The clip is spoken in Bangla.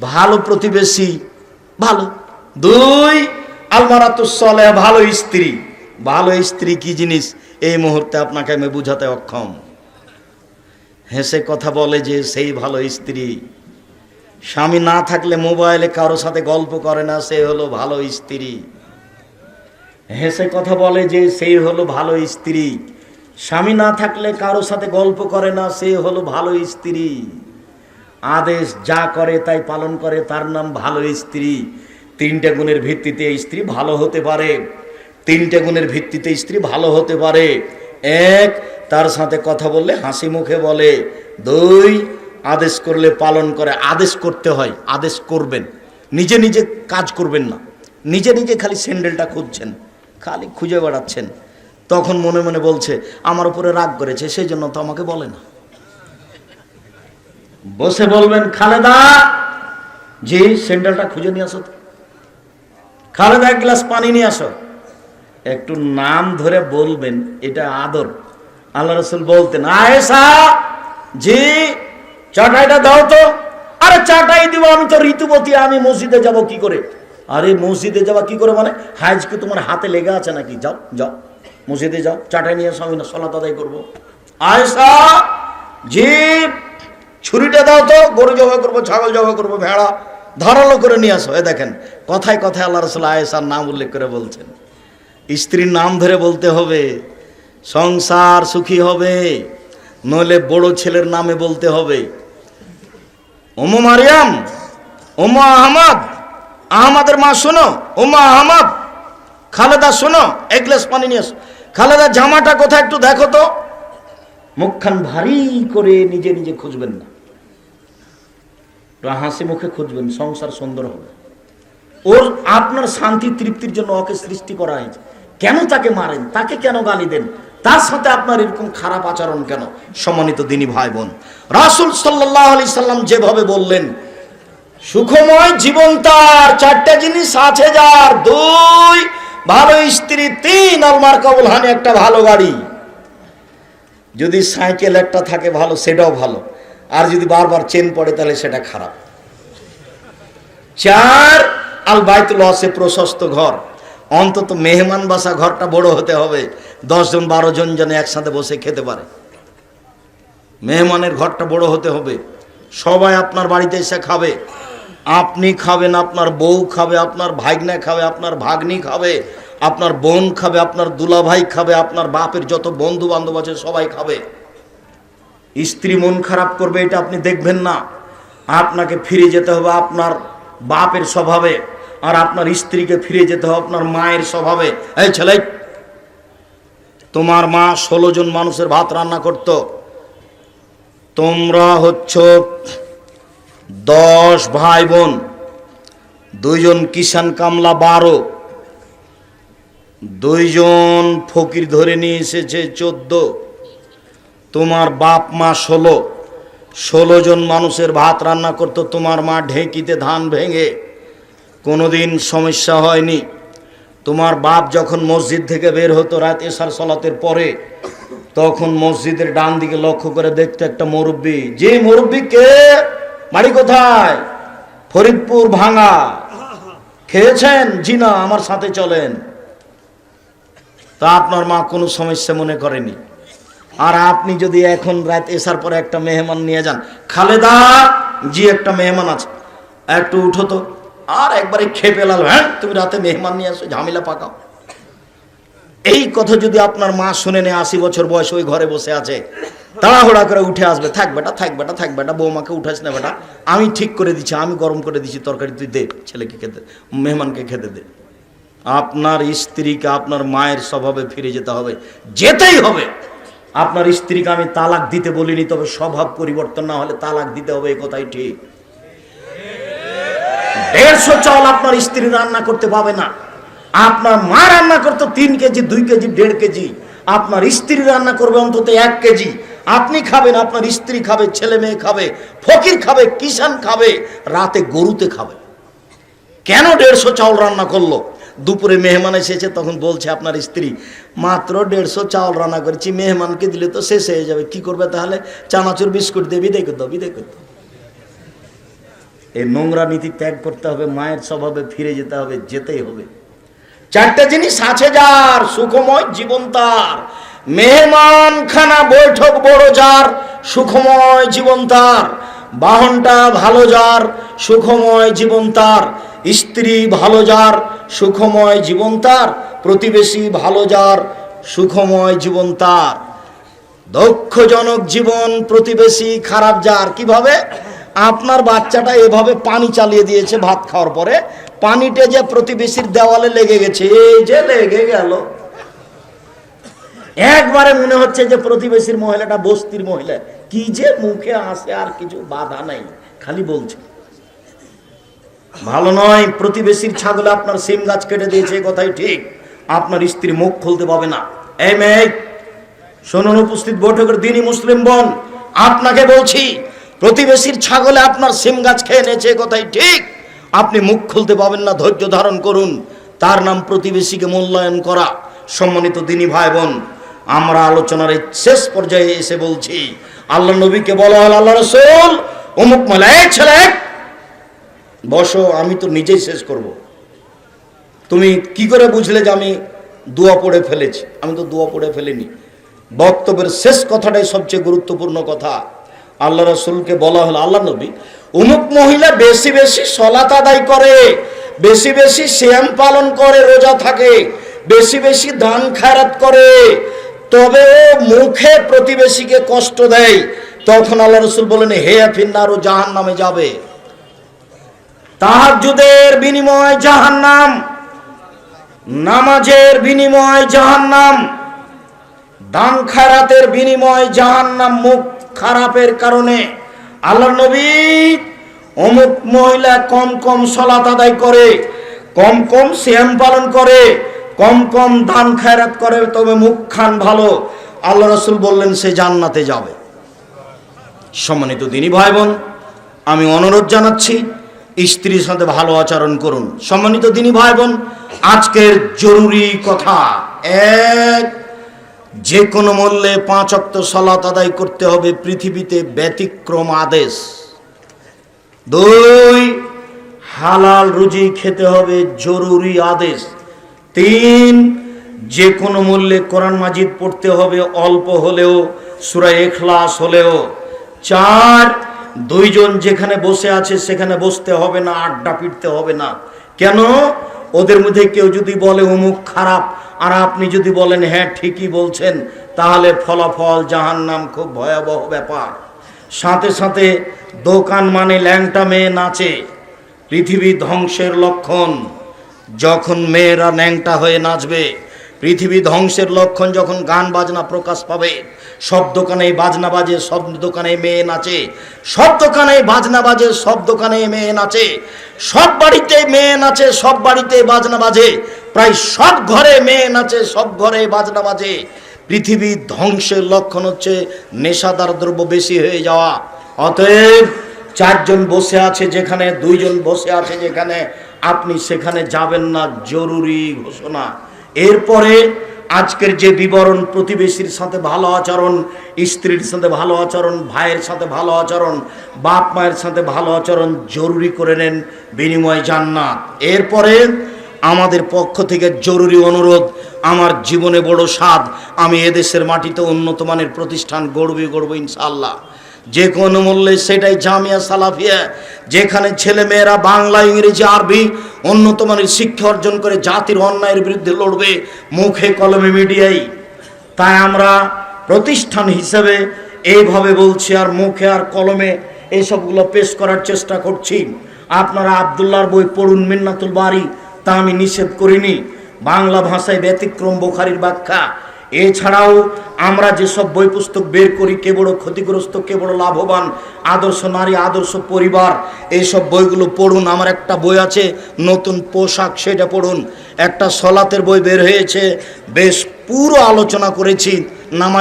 ভালো প্রতিবেশী, ভালো। দুই আলমারাতুসলে ভালো স্ত্রী। ভালো স্ত্রী কি জিনিস? এই মুহূর্তে আপনাকে আমি বুঝাতে অক্ষম। হেসে কথা বলে যে সেই ভালো স্ত্রী। স্বামী না থাকলে মোবাইলে কারও সাথে গল্প করে না, সে হলো ভালো স্ত্রী। হেসে কথা বলে যে সেই হলো ভালো স্ত্রী। স্বামী না থাকলে কারও সাথে গল্প করে না, সে হলো ভালো স্ত্রী। আদেশ যা করে তাই পালন করে, তার নাম ভালো স্ত্রী। তিনটে গুণের ভিত্তিতে স্ত্রী ভালো হতে পারে। তিনটে গুণের ভিত্তিতে স্ত্রী ভালো হতে পারে। এক, তার সাথে কথা বললে হাসি মুখে বলে। দুই, আদেশ করলে পালন করে, আদেশ করতে হয়, আদেশ করবেন। নিজে নিজে কাজ করবেন না। নিজে নিজে খালি স্যান্ডেলটা খুঁজছেন, খালি খুঁজে বেড়াচ্ছেন। তখন মনে মনে বলছে, আমার উপরে রাগ করেছে সেই জন্য তো আমাকে বলে না। বসে বলবেন, খালেদা, জি স্যান্ডেলটা খুঁজে নিয়ে আসো খালেদা, এক গ্লাস পানি নিয়ে আসো। একটু নাম ধরে বলবেন, এটা আদর। আল্লাহ রসুল বলতেন, আয়েশা, জি, চাটাইটা দাও তো। আরে চাটাই দিব, আমি তো ঋতুবতী আমি মসজিদে যাব কি করে? আরে মসজিদে যাওয়া কি করে মানে? হাজকে তোমার হাতে লেগে আছে নাকি? যাও যাও, মসজিদে যাও, চাটাই নিয়ে আসো, আমি না সলাত আদায় করব। আয়েশা, জি ছুরিটা দাও তো, গরু জবাই করব, ছাগল জবাই করব, ভেড়া ধারালো করে নিয়ে আসো। এ দেখেন, কথায় কথায় আল্লাহ রসুল আয়েশার নাম উল্লেখ করে বলছেন। স্ত্রীর নাম ধরে বলতে হবে, সংসার সুখী হবে, নইলে বড় ছেলের নামে বলতে হবে। ওমো মারিয়াম, ওমা আহমদ, আহমদের মা শোনো, ওমা আহমদ, খালেদা শোনো, এক গ্লাস পানি নিয়ে আসো। খালেদা জামাটা কোথায় একটু দেখো তো। মুখখান ভারী করে নিজে নিজে খুঁজবেন না। হাসি মুখে খুঁজবেন, সংসার সুন্দর হবে। ওর আপনার শান্তি, তৃপ্তির জন্য ওকে সৃষ্টি করা হয়েছে। কেন তাকে মারেন? তাকে কেন গালি দেন? তার সাথে আপনার এরকম খারাপ আচরণ কেন? সম্মানিত দিনী ভাই বোন রাসুল সাল্লাহ আলি সাল্লাম যেভাবে বললেন, সুখময় জীবন তার, চারটা জিনিস আছে যার, দুই, ভালো স্ত্রী, তিন, আলমার কবুল হানি, একটা ভালো গাড়ি। যদি সাইকেল একটা থাকে ভালো, সেটাও ভালো। আর যদি বারবার চেন পড়ে, তাহলে সেটা খারাপ। চার আল বাইতুল হসে প্রশস্ত ঘর। অন্তত মেহমান বাসা ঘরটা বড় হতে হবে। দশজন বারো জন যেন একসাথে বসে খেতে পারে। মেহমানের ঘরটা বড় হতে হবে। সবাই আপনার বাড়িতে এসে খাবে। আপনি খাবেন, আপনার বউ খাবে, আপনার ভাগ্নে খাবে, আপনার ভাগ্নি খাবে, আপনার বোন খাবে, আপনার দুলাভাই খাবে, আপনার বাপের যত বন্ধু বান্ধব আছে, সবাই খাবে। স্ত্রী মন খারাপ করবে, এটা আপনি দেখবেন না। আপনাকে ফিরে যেতে হবে আপনার বাপের স্বভাবে, আর আপনার স্ত্রীকে ফিরে যেতে হবে আপনার মায়ের স্বভাবে। এই ছেলে, তোমার মা ষোলো জন মানুষের ভাত রান্না করত। তোমরা হচ্ছ দশ ভাই বোন দুইজন কিষান কামলা বারো, দুইজন ফকির ধরে নিয়ে এসেছে চোদ্দ। তোমার বাপ মা ষোলো। ষোলো জন মানুষের ভাত রান্না করতো, তোমার মা ঢেঁকিতে ধান ভেঙে। কোনোদিন সমস্যা হয়নি। তোমার বাপ যখন মসজিদ থেকে বের হতো রাত এসার সলাতের পরে, তখন মসজিদের ডান দিকে লক্ষ্য করে দেখতো একটা মুরব্বী। যে মুরব্বী কে? বাড়ি কোথায়? ফরিদপুর ভাঙা। খেয়েছেন? জি না, আমার সাথে চলেন। তা আপনার মা কোনো সমস্যা মনে করেনি। আর আপনি যদি এখন রাত এসার পরে একটা মেহমান নিয়ে যান, খালেদা জি একটা মেহমান আছে, একটু উঠো তো। আর একবারে খেয়ে পেলাল হ্যাঁ তুমি রাতে মেহমান নিয়ে আসো, ঝামেলা পাকাও। এই কথা যদি আপনার মা শুনে নেয়, আশি বছর বয়স ওই ঘরে বসে আছে, তাড়াহুড়া করে উঠে আসবে, থাক বেটা থাক বেটা থাক বেটা, বৌমাকে উঠাস না বেটা, আমি ঠিক করে দিচ্ছি, আমি গরম করে দিচ্ছি তরকারি, তুই দে, ছেলেকে খেতে, মেহমানকে খেতে দে। আপনার স্ত্রীকে আপনার মায়ের স্বভাবে ফিরে যেতে হবে, যেতেই হবে। আপনার স্ত্রীকে আমি তালাক দিতে বলিনি, তবে স্বভাব পরিবর্তন না হলে তালাক দিতে হবে এই কথাই ঠিক। দেড়শো চাল আপনার স্ত্রী রান্না করতে পাবে না। আপনার মা রান্না করতো তিন কেজি, দুই কেজি, দেড় কেজি। আপনার স্ত্রী রান্না করবে অন্তত এক কেজি। আপনি খাবেন, আপনার স্ত্রী খাবে, ছেলে মেয়ে খাবে, ফকির খাবে কিষান খাবে, রাতে গরুতে খাবে। কেন দেড়শো চাউল রান্না করল? দুপুরে মেহমান এসেছে, তখন বলছে আপনার স্ত্রী, মাত্র দেড়শো চাউল রান্না করেছি, মেহমানকে দিলে তো শেষ হয়ে যাবে, কি করবে তাহলে? চানাচুর বিস্কুট দিয়ে বিদায় করতে হবে, বিদায় এই নোংরা নীতি ত্যাগ করতে হবে, মায়ের স্বভাবে ফিরে যেতে হবে, যেতেই হবে। চারটা জিনিস আছে যার, সুখময় জীবন তার। মেহমান খানা বৈঠক বড় যার, সুখময় জীবন তার। বাহনটা ভালো যার, সুখময় জীবন তার। স্ত্রী ভালো যার, সুখময় জীবন তার, প্রতিবেশী ভালো যার, সুখময় জীবন তার। দক্ষজনক জীবন, প্রতিবেশী খারাপ যার, কীভাবে? আপনার বাচ্চাটা এভাবে পানি চালিয়ে দিয়েছে ভাত খাওয়ার পরে, পানিটা যে প্রতিবেশীর দেওয়ালে লেগে গেছে, এই যে লেগে গেল। একবারে মনে হচ্ছে যে প্রতিবেশীর মহিলাটা বস্তির মহিলা। কি যে মুখে আসে আর কিছু বাধা নাই, খালি বলছে। ভালো নয়, প্রতিবেশীর ছাগলে আপনার সিম গাছ কেটে দিয়েছে কথাই ঠিক। আপনার স্ত্রী মুখ খুলতে পাবে না। এই মেয়ে, শুনুন উপস্থিত বৈঠকের দিনই মুসলিম বোন, আপনাকে বলছি, প্রতিবেশীর ছাগলে আপনার সিম গাছ খেয়ে নিয়েছে কথাই ঠিক। আপনি মুখ খুলতে পাবেন না, ধৈর্য ধারণ করুন। তার নাম প্রতিবেশীকে মূল্যায়ন করা। সম্মানিত দিনী ভাই বোন, আমরা আলোচনার শেষ পর্যায়ে এসে বলছি, আল্লাহ নবীকে বলা হল আল্লাহ রসুল অমুক মেলা এই ছেলে বসো, আমি তো নিজেই শেষ করব। তুমি কি করে বুঝলে যে আমি দোয়া পড়ে ফেলেছি? আমি তো দোয়া পড়ে ফেলিনি। বক্তব্যের শেষ কথাটাই সবচেয়ে গুরুত্বপূর্ণ কথা। আল্লাহ রসুলকে বলা হলো, আল্লাহ নবী অমুক মহিলা বেশি বেশি সলাত আদায় করে, বেশি বেশি শ্যাম পালন করে, রোজা থাকে, বেশি বেশি দান খায়রাত করে, তবে মুখে প্রতিবেশীকে কষ্ট দেয়। তখন আল্লাহ রসুল বলেন, হে ফিন্নার ও জাহান নামে যাবে। তাহাজ্জুদের বিনিময় জাহান্নাম, নামাজের বিনিময় জাহান্নাম, দান খারাতের বিনিময় জাহান্নাম মুখ খারাপের কারণে আল্লাহ নবী অমুক মহিলা কম কম সলাত আদায় করে, কম কম শ্যাম পালন করে, কম কম দান খায়রাত করে, তবে মুখ খান ভালো। আল্লাহ রসুল বললেন, সে জান্নাতে যাবে। সম্মানিত দিনী ভাই বোন আমি অনুরোধ জানাচ্ছি স্ত্রীর সাথে ভালো আচরণ করুন। সম্মানিত দিনী ভাই বোন আজকের জরুরি কথা এক, যে কোনো মূল্যে পাঁচ অক্ত সলাত আদায় করতে হবে পৃথিবীতে ব্যতিক্রম আদেশ। দুই, হালাল রুজি খেতে হবে জরুরি আদেশ। তিন, যে কোনো মূল্যে কোরআন মাজিদ পড়তে হবে অল্প হলেও, সুরা এখলাস হলেও। চার দুইজন যেখানে বসে আছে, সেখানে বসতে হবে না, আড্ডা পিটতে হবে না। কেন? ওদের মধ্যে কেউ যদি বলে, অমুক খারাপ, আর আপনি যদি বলেন হ্যাঁ ঠিকই বলছেন, তাহলে ফলাফল জাহান নাম খুব ভয়াবহ ব্যাপার। সাথে সাথে দোকান মানে ল্যাংটা মেয়ে নাচে। পৃথিবী ধ্বংসের লক্ষণ। যখন মেয়েরা ন্যাংটা হয়ে নাচবে পৃথিবী ধ্বংসের লক্ষণ যখন গান বাজনা প্রকাশ পাবে, সব দোকানে বাজনা বাজে, সব দোকানে মেয়ে নাচে, সব দোকানে বাজনা বাজে, সব দোকানে মেয়ে নাচে, সব বাড়িতে মেয়ে নাচে, সব বাড়িতে বাজনা বাজে, প্রায় সব ঘরে মেয়ে নাচে, সব ঘরে বাজনা বাজে। পৃথিবী ধ্বংসের লক্ষণ হচ্ছে নেশাদার দ্রব্য বেশি হয়ে যাওয়া। অতএব চারজন বসে আছে যেখানে, দুইজন বসে আছে যেখানে, আপনি সেখানে যাবেন না, জরুরি ঘোষণা। এরপরে আজকের যে বিবরণ, প্রতিবেশীর সাথে ভালো আচরণ, স্ত্রীর সাথে ভালো আচরণ, ভাইয়ের সাথে ভালো আচরণ, বাপ মায়ের সাথে ভালো আচরণ জরুরি করে নেন বিনিময় জান্নাত। এরপরে আমাদের পক্ষ থেকে জরুরি অনুরোধ, আমার জীবনে বড় স্বাদ, আমি এদেশের মাটিতে উন্নত মানের প্রতিষ্ঠান গড়বই গড়ব ইনশাল্লাহ যে কোনো মূল্যে সেটাই জামিয়া সালাফিয়া, যেখানে ছেলে মেয়েরা বাংলা, ইংরেজি, আরবি উন্নত মানের শিক্ষা অর্জন করে জাতির অন্যায়ের বিরুদ্ধে লড়বে মুখে কলমে মিডিয়াই তাই আমরা প্রতিষ্ঠান হিসেবে এইভাবে বলছি আর মুখে আর কলমে এইসবগুলো পেশ করার চেষ্টা করছি। আপনারা আবদুল্লাহর বই পড়ুন মিন্নাতুল বাড়ি তা আমি নিষেধ করিনি। বাংলা ভাষায় ব্যতিক্রম বোখারির ব্যাখ্যা। এছাড়াও আমরা যেসব বই পুস্তক বের করি, কে বড় ক্ষতিগ্রস্ত, কে বড় লাভবান, আদর্শ নারী, আদর্শ পরিবার, এইসব বইগুলো পড়ুন। আমার একটা বই আছে, নতুন পোশাক, সেটা পড়ুন। একটা সলাতের বই বের হয়েছে, বেশ পুরো আলোচনা করেছি, নামাজ